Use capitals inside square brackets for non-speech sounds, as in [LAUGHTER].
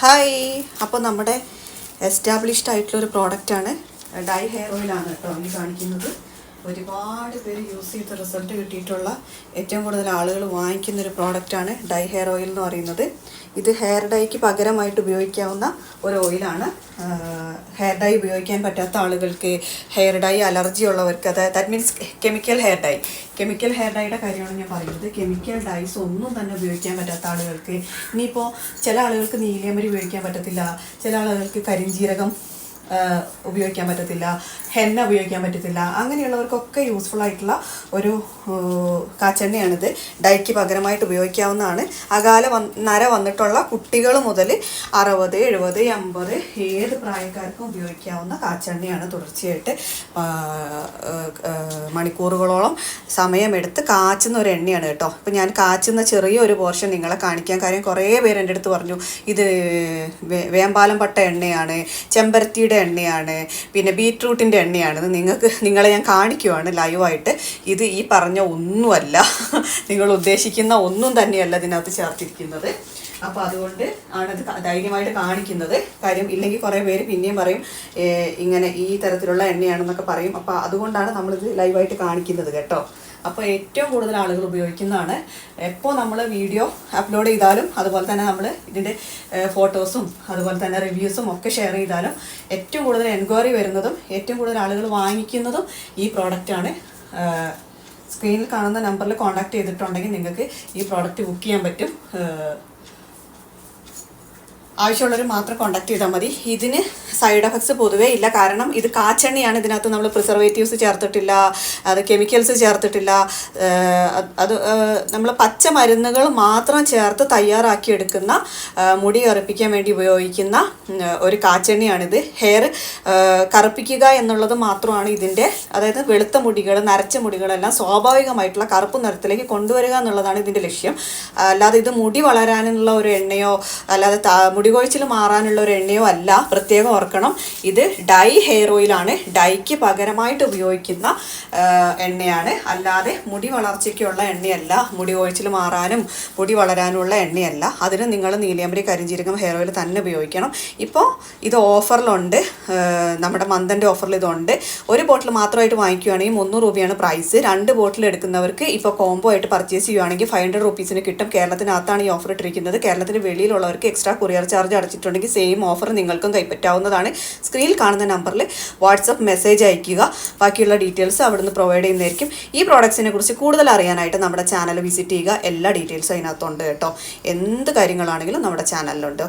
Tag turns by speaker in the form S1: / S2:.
S1: Hi അപ്പോൾ നമ്മുടെ established ആയിട്ടുള്ള ഒരു പ്രോഡക്റ്റാണ് ഡൈ ഹെയർ ഓയിലാണ് കേട്ടോ ഈ കാണിക്കുന്നത്. ഒരുപാട് പേര് യൂസ് ചെയ്ത് റിസൾട്ട് കിട്ടിയിട്ടുള്ള ഏറ്റവും കൂടുതൽ ആളുകൾ വാങ്ങിക്കുന്ന ഒരു പ്രോഡക്റ്റാണ് ഡൈ ഹെയർ ഓയിൽ എന്ന് പറയുന്നത്. ഇത് ഹെയർ ഡൈക്ക് പകരമായിട്ട് ഉപയോഗിക്കാവുന്ന ഒരു ഓയിലാണ് ഹെയർ ഡൈ ഉപയോഗിക്കാൻ പറ്റാത്ത ആളുകൾക്ക് ഹെയർ ഡൈ അലർജി ഉള്ളവർക്ക് അത് that means chemical hair dye chemical hair ഡൈയുടെ കാര്യമാണ് ഞാൻ പറയുന്നത്. കെമിക്കൽ ഡൈസ് ഒന്നും തന്നെ ഉപയോഗിക്കാൻ പറ്റാത്ത ആളുകൾക്ക് ഇനിയിപ്പോൾ ചില ആളുകൾക്ക് നീലിയമരി ഉപയോഗിക്കാൻ പറ്റത്തില്ല. ചില ആളുകൾക്ക് കരിഞ്ജീരകം ഉപയോഗിക്കാൻ പറ്റത്തില്ല ഹെന്ന ഉപയോഗിക്കാൻ പറ്റത്തില്ല അങ്ങനെയുള്ളവർക്കൊക്കെ യൂസ്ഫുൾ ആയിട്ടുള്ള ഒരു കാച്ചെണ്ണയാണിത്. ഡൈക്ക് പകരമായിട്ട് ഉപയോഗിക്കാവുന്നതാണ്. അകാല നര വന്നിട്ടുള്ള കുട്ടികൾ മുതൽ അറുപത് എഴുപത് എൺപത് ഏത് പ്രായക്കാർക്കും ഉപയോഗിക്കാവുന്ന കാച്ചെണ്ണയാണ് തുടർച്ചയായിട്ട് മണിക്കൂറുകളോളം സമയമെടുത്ത് കാച്ചുന്ന ഒരു എണ്ണയാണ് കേട്ടോ. അപ്പം ഞാൻ കാച്ചുന്ന ചെറിയൊരു പോർഷൻ നിങ്ങളെ കാണിക്കാൻ കാര്യം കുറേ പേര് എന്റെ അടുത്ത് പറഞ്ഞു ഇത് വേമ്പാലം പട്ട എണ്ണയാണ് ചെമ്പരത്തിയുടെ എണ്ണയാണ് പിന്നെ ബീട്രൂട്ടിന്റെ എണ്ണയാണ് നിങ്ങൾക്ക് [LAUGHS] നിങ്ങളെ ഞാൻ കാണിക്കുവാണ് ലൈവായിട്ട്. ഇത് ഈ പറഞ്ഞ ഒന്നുമല്ല. [LAUGHS] നിങ്ങൾ ഉദ്ദേശിക്കുന്ന ഒന്നും തന്നെയല്ല ഇതിനകത്ത് ചേർത്തിരിക്കുന്നത്. അപ്പോൾ അതുകൊണ്ട് ആണ് ഇത് ധൈര്യമായിട്ട് കാണിക്കുന്നത്. കാര്യം ഇല്ലെങ്കിൽ കുറേ പേര് പിന്നെയും പറയും ഇങ്ങനെ ഈ തരത്തിലുള്ള എണ്ണയാണെന്നൊക്കെ പറയും. അപ്പോൾ അതുകൊണ്ടാണ് നമ്മളിത് ലൈവായിട്ട് കാണിക്കുന്നത് കേട്ടോ. അപ്പോൾ ഏറ്റവും കൂടുതൽ ആളുകൾ ഉപയോഗിക്കുന്നതാണ്. എപ്പോൾ നമ്മൾ വീഡിയോ അപ്ലോഡ് ചെയ്താലും അതുപോലെ തന്നെ നമ്മൾ ഇതിന്റെ ഫോട്ടോസും അതുപോലെ തന്നെ റിവ്യൂസും ഒക്കെ ഷെയർ ചെയ്താലും ഏറ്റവും കൂടുതൽ എൻക്വയറി വരുന്നതും ഏറ്റവും കൂടുതൽ ആളുകൾ വാങ്ങിക്കുന്നതും ഈ പ്രോഡക്റ്റാണ് സ്ക്രീനിൽ കാണുന്ന നമ്പറിൽ കോൺടാക്ട് ചെയ്തിട്ടുണ്ടെങ്കിൽ നിങ്ങൾക്ക് ഈ പ്രോഡക്റ്റ് ബുക്ക് ചെയ്യാൻ പറ്റും. ആവശ്യമുള്ളവർ മാത്രം കോൺടാക്ട് ചെയ്താൽ മതി. ഇതിന് സൈഡ് എഫക്ട്സ് പൊതുവേ ഇല്ല. കാരണം ഇത് കാച്ചെണ്ണയാണ് ഇതിനകത്ത് നമ്മൾ പ്രിസർവേറ്റീവ്സ് ചേർത്തിട്ടില്ല അത് കെമിക്കൽസ് ചേർത്തിട്ടില്ല. അത് നമ്മൾ പച്ച മരുന്നുകൾ മാത്രം ചേർത്ത് തയ്യാറാക്കിയെടുക്കുന്ന മുടി കറുപ്പിക്കാൻ വേണ്ടി ഉപയോഗിക്കുന്ന ഒരു കാച്ചെണ്ണയാണിത്. ഹെയർ കറുപ്പിക്കുക എന്നുള്ളത് മാത്രമാണ് ഇതിന്റെ അതായത് വെളുത്ത മുടികൾ നരച്ച മുടികളെല്ലാം സ്വാഭാവികമായിട്ടുള്ള കറുപ്പ് നിറത്തിലേക്ക് കൊണ്ടുവരിക എന്നുള്ളതാണ് ഇതിന്റെ ലക്ഷ്യം. അല്ലാതെ ഇത് മുടി വളരാനുള്ള ഒരു എണ്ണയോ അല്ലാതെ മുടി കൊഴിച്ചിൽ മാറാനുള്ള ഒരു എണ്ണയോ അല്ല. പ്രത്യേകം ഓർക്കണം. ഇത് ഡൈ ഹെയർ ഓയിലാണ്. ഡൈക്ക് പകരമായിട്ട് ഉപയോഗിക്കുന്ന എണ്ണയാണ്. അല്ലാതെ മുടി വളർച്ചയ്ക്കുള്ള എണ്ണയല്ല. മുടി കൊഴിച്ചിൽ മാറാനും മുടി വളരാനുള്ള എണ്ണയല്ല. അതിന് നിങ്ങൾ നീലിയമ്പരി കരിഞ്ചീരകം ഹെയർ ഓയിൽ തന്നെ ഉപയോഗിക്കണം. ഇപ്പോൾ ഇത് ഓഫറിലുണ്ട്. നമ്മുടെ മന്തന്റെ ഓഫറിൽ ഇതുണ്ട്. ഒരു ബോട്ടിൽ മാത്രമായിട്ട് വാങ്ങിക്കുകയാണെങ്കിൽ മുന്നൂറ് രൂപയാണ് പ്രൈസ്. രണ്ട് ബോട്ടിൽ എടുക്കുന്നവർക്ക് ഇപ്പോൾ കോംബോ ആയിട്ട് പർച്ചേസ് ചെയ്യുകയാണെങ്കിൽ ഫൈവ് ഹൺഡ്രഡ് റുപ്പീസിന് കിട്ടും. കേരളത്തിനകത്താണ് ഈ ഓഫർ ഇട്ടിരിക്കുന്നത്. കേരളത്തിന് വെളിയിലുള്ളവർക്ക് എക്സ്ട്രാ കൊറിയർ ചാർജ് അടച്ചിട്ടുണ്ടെങ്കിൽ സെയിം ഓഫർ നിങ്ങൾക്കും കൈപ്പറ്റാവുന്നതാണ്. സ്ക്രീനിൽ കാണുന്ന നമ്പറിൽ വാട്സപ്പ് മെസ്സേജ് അയയ്ക്കുക. ബാക്കിയുള്ള ഡീറ്റെയിൽസ് അവിടുന്ന് പ്രൊവൈഡ് ചെയ്യുന്നതായിരിക്കും. ഈ പ്രോഡക്ട്സിനെ കുറിച്ച് കൂടുതൽ അറിയാനായിട്ട് നമ്മുടെ ചാനൽ വിസിറ്റ് ചെയ്യുക. എല്ലാ ഡീറ്റെയിൽസും അതിനകത്തുണ്ട് കേട്ടോ. എന്ത് കാര്യങ്ങളാണെങ്കിലും നമ്മുടെ ചാനലിലുണ്ട്